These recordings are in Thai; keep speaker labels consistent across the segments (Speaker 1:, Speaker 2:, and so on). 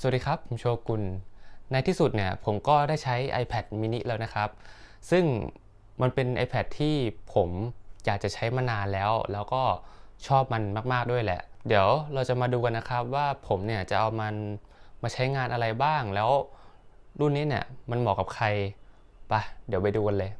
Speaker 1: สวัสดีครับ ผมโชกุนในที่สุดเนี่ยผมก็ได้ใช้ iPad mini แล้วนะครับ ซึ่งมันเป็น iPad ที่ผมอยากจะใช้มานานแล้ว แล้วก็ชอบมันมาก ๆ ด้วยแหละ เดี๋ยวเราจะมาดูกันนะครับว่าผมเนี่ยจะเอามันมาใช้งานอะไรบ้างแล้วรุ่นนี้เนี่ยมันเหมาะกับใครไปะเดี๋ยวไปดูกันเลย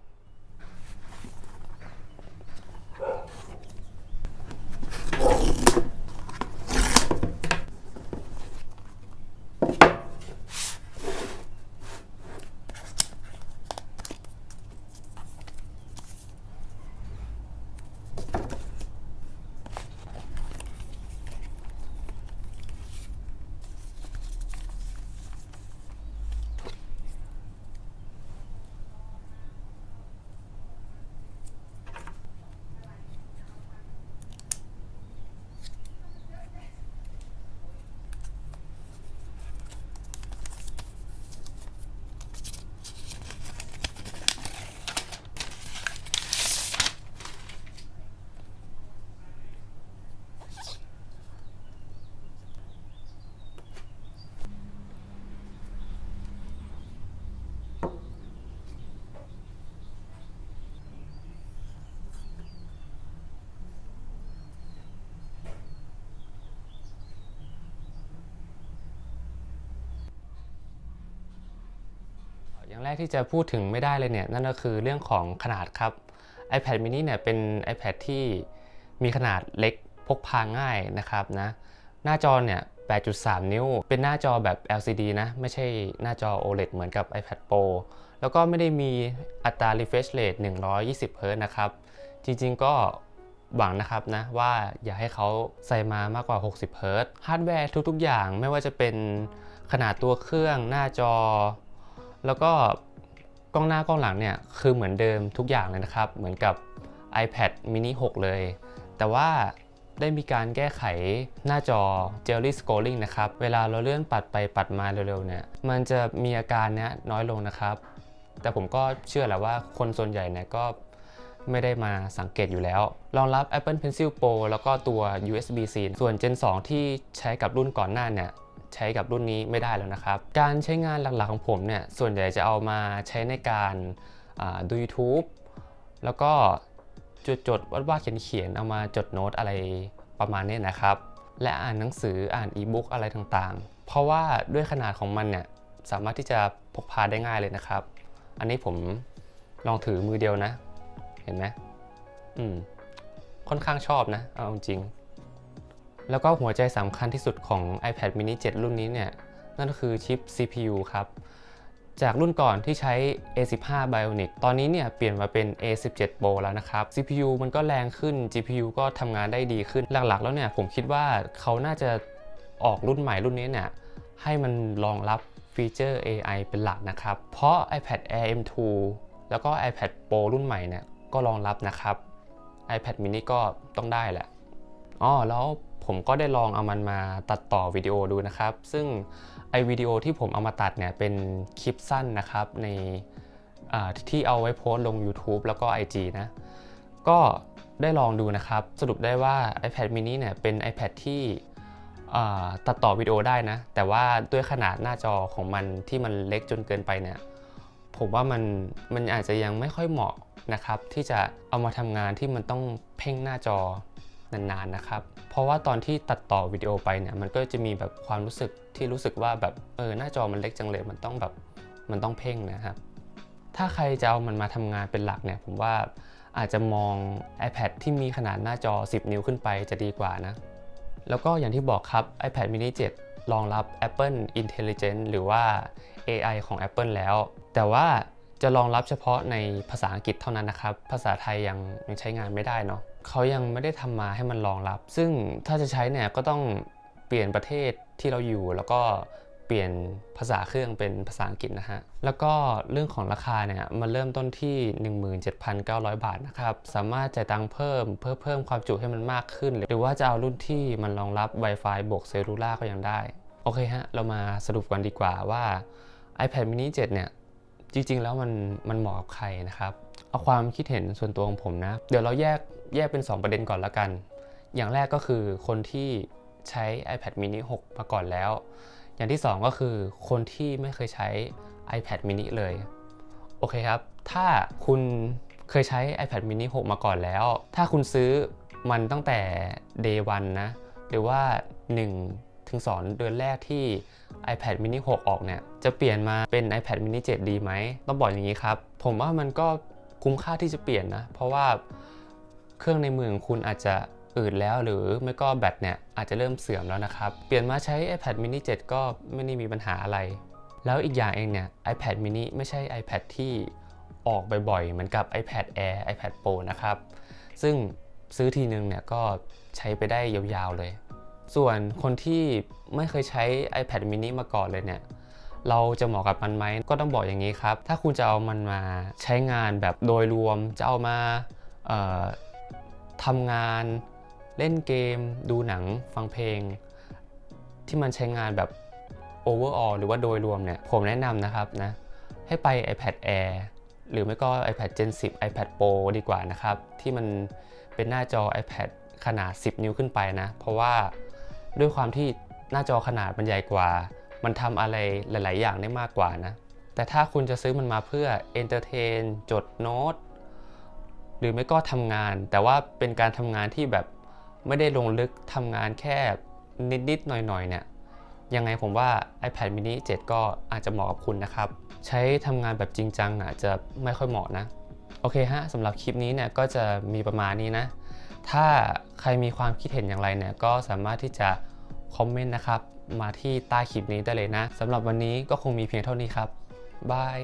Speaker 1: อย่างแรกที่จะพูดถึงไม่ได้เลยเนี่ยนั่นก็คือเรื่องของขนาดครับ iPad mini เนี่ยเป็น iPad ที่มีขนาดเล็กพกพาง่ายนะครับนะหน้าจอเนี่ย 8.3 นิ้ว เป็นหน้าจอแบบ LCD นะไม่ใช่หน้าจอ OLED เหมือนกับ iPad Pro แล้วก็ไม่ได้มีอัตรา refresh rate 120 Hz นะครับ จริงๆก็หวังนะครับนะว่าอย่าให้เขาใส่มามากกว่า 60 Hz ฮาร์ดแวร์ทุกๆ อย่างไม่ว่าจะเป็นขนาดตัวเครื่องหน้าจอ แล้วก็กล้องหน้ากล้องหลังเนี่ยคือเหมือนเดิมทุกอย่างเลยนะครับ เหมือนกับ iPad mini 6 เลย แต่ว่าได้มีการแก้ไขหน้าจอ Jelly Scrolling นะครับ เวลาเราเลื่อนปัดไปปัดมาเร็วๆเนี่ย มันจะมีอาการเนี้ยน้อยลงนะครับ แต่ผมก็เชื่อแหละว่าคนส่วนใหญ่เนี่ยก็ไม่ได้มาสังเกตอยู่แล้ว รองรับ Apple Pencil Pro แล้วก็ตัว USB-C ส่วน Gen 2 ที่ใช้กับรุ่นก่อนหน้าเนี่ย ใช้กับรุ่นนี้ไม่ได้แล้วนะครับ การใช้งานหลักๆของผมเนี่ย ส่วนใหญ่จะเอามาใช้ในการดู YouTube แล้วก็จดจดวาดวาดเขียนเขียนๆเอามาจดโน้ตอะไรประมาณนี้นะครับ และอ่านหนังสืออ่านอีบุ๊กอะไรต่างๆ เพราะว่าด้วยขนาดของมันเนี่ยสามารถที่จะพกพาได้ง่ายเลยนะครับ อันนี้ผมลองถือมือเดียวนะ เห็นไหมอืมค่อนข้างชอบนะ เอาจริง แล้วก็หัวใจสำคัญที่สุดของ iPad mini 7 รุ่นนี้เนี่ย นั่นก็คือชิป CPU ครับ จากรุ่นก่อนที่ใช้ A15 Bionic ตอนนี้เนี่ยเปลี่ยนมาเป็น A17 Pro แล้วนะครับ CPU มันก็แรงขึ้น GPU ก็ทำงานได้ดีขึ้น หลักๆ แล้วเนี่ยผมคิดว่าเขาน่าจะออกรุ่นใหม่รุ่นนี้เนี่ยให้มันรองรับฟีเจอร์ AI เป็นหลักนะครับ เพราะ iPad Air M2 แล้วก็ iPad Pro รุ่นใหม่เนี่ยก็รองรับนะครับ iPad mini ก็ต้องได้แหละอ๋อแล้ว ผมก็ได้ลองเอามันมาตัดต่อวิดีโอดูนะครับ ซึ่งไอวิดีโอที่ผมเอามาตัดเนี่ยเป็นคลิปสั้นนะครับในที่เอาไว้โพสลง YouTube แล้วก็ IG นะ ก็ได้ลองดูนะครับ สรุปได้ว่า iPad mini เนี่ยเป็น iPad ที่ตัดต่อวิดีโอได้นะ แต่ว่าด้วยขนาดหน้าจอของมันที่มันเล็กจนเกินไปเนี่ย ผมว่ามันมันอาจจะยังไม่ค่อยเหมาะนะครับ ที่จะเอามาทำงานที่มันต้องเพ่งหน้าจอ นานๆนะครับ เพราะว่าตอนที่ตัดต่อวิดีโอไปเนี่ยมันก็จะมีแบบความรู้สึกที่รู้สึกว่าแบบเออหน้าจอมันเล็กจังเลยมันต้องแบบมันต้องเพ่งนะครับถ้าใครจะเอามันมาทำงานเป็นหลักเนี่ยผมว่าอาจจะมอง iPad ที่มีขนาดหน้าจอ 10 นิ้วขึ้นไปจะดีกว่านะ แล้วก็อย่างที่บอกครับ iPad mini 7 รองรับ Apple Intelligence หรือว่า AI ของ Apple แล้ว แต่ว่า จะรองรับเฉพาะในภาษาอังกฤษเท่านั้นนะครับ ภาษาไทยยังยังใช้งานไม่ได้เนาะเขายังไม่ได้ทำมาให้มันรองรับ ซึ่งถ้าจะใช้เนี่ยก็ต้องเปลี่ยนประเทศที่เราอยู่แล้วก็เปลี่ยนภาษาเครื่องเป็นภาษาอังกฤษนะฮะ แล้วก็เรื่องของราคาเนี่ยมันเริ่มต้นที่ 17,900 บาทนะครับ สามารถจ่ายตังค์เพิ่มเพื่อเพิ่มความจุให้มันมากขึ้น หรือว่าจะเอารุ่นที่มันรองรับ Wi-Fi บวกเซลลูล่าก็ยังได้ โอเคฮะ เรามาสรุปกันดีกว่าว่า iPad mini 7 เนี่ย จริง ๆ แล้วมันมันเหมาะกับใครนะครับ เอาความคิดเห็นส่วนตัวของผมนะ เดี๋ยวเราแยกแยกเป็น 2 ประเด็นก่อนละกัน อย่างแรกก็คือคนที่ใช้ iPad mini 6 มาก่อนแล้ว อย่างที่ 2 ก็คือคนที่ไม่เคยใช้ iPad mini เลย โอเคครับ ถ้าคุณเคยใช้ iPad mini 6 มาก่อนแล้ว ถ้าคุณซื้อมันตั้งแต่ day 1นะ หรือว่า 1 ถึง2เดือนแรกที่ iPad mini 6 ออกเนี่ย จะเปลี่ยนมาเป็น iPad mini 7 ดีไหม ต้องบอกอย่างนี้ครับ ผมว่ามันก็คุ้มค่าที่จะเปลี่ยนนะ เพราะว่าเครื่องในมือของคุณอาจจะอืดแล้วหรือไม่ก็แบตเนี่ยอาจจะเริ่มเสื่อมแล้วนะครับ เปลี่ยนมาใช้ iPad mini 7 ก็ไม่ได้มีปัญหาอะไร แล้วอีกอย่างเองเนี่ย iPad mini ไม่ใช่ iPad ที่ออกบ่อยๆ เหมือนกับ iPad Air iPad Pro นะครับ ซึ่งซื้อทีนึงเนี่ยก็ใช้ไปได้ยาวๆเลย ส่วนคนที่ไม่เคยใช้ iPad mini มาก่อนเลยเนี่ย เราจะเหมาะกับมันไหม ก็ต้องบอกอย่างนี้ครับ ถ้าคุณจะเอามันมาใช้งานแบบโดยรวม จะเอามาทำงาน เล่นเกม ดูหนัง ฟังเพลง ที่มันใช้งานแบบ overall หรือว่าโดยรวมเนี่ย ผมแนะนำนะครับนะ ให้ไป iPad Air หรือไม่ก็ iPad Gen 10 iPad Pro ดีกว่านะครับ ที่มันเป็นหน้าจอ iPad ขนาด 10 นิ้วขึ้นไปนะ เพราะว่า ด้วยความที่หน้าจอขนาดมันใหญ่กว่า มันทำอะไรหลาย ๆ อย่างได้มากกว่านะ แต่ถ้าคุณจะซื้อมันมาเพื่อ entertain จดโน้ต หรือไม่ก็ทำงาน แต่ว่าเป็นการทำงานที่แบบไม่ได้ลงลึกทำงานแค่นิด ๆ หน่อย ๆ เนี่ย ยังไงผมว่า iPad mini 7 ก็อาจจะเหมาะกับคุณนะครับ ใช้ทำงานแบบจริงจังอาจจะไม่ค่อยเหมาะนะ โอเคฮะสำหรับคลิปนี้เนี่ยก็จะมีประมาณนี้นะ ถ้าใครมีความคิดเห็นอย่างไรเนี่ยก็สามารถที่จะคอมเมนต์นะครับ มาที่ใต้คลิปนี้ได้เลยนะสำหรับวันนี้ก็คงมีเพียงเท่านี้ครับบาย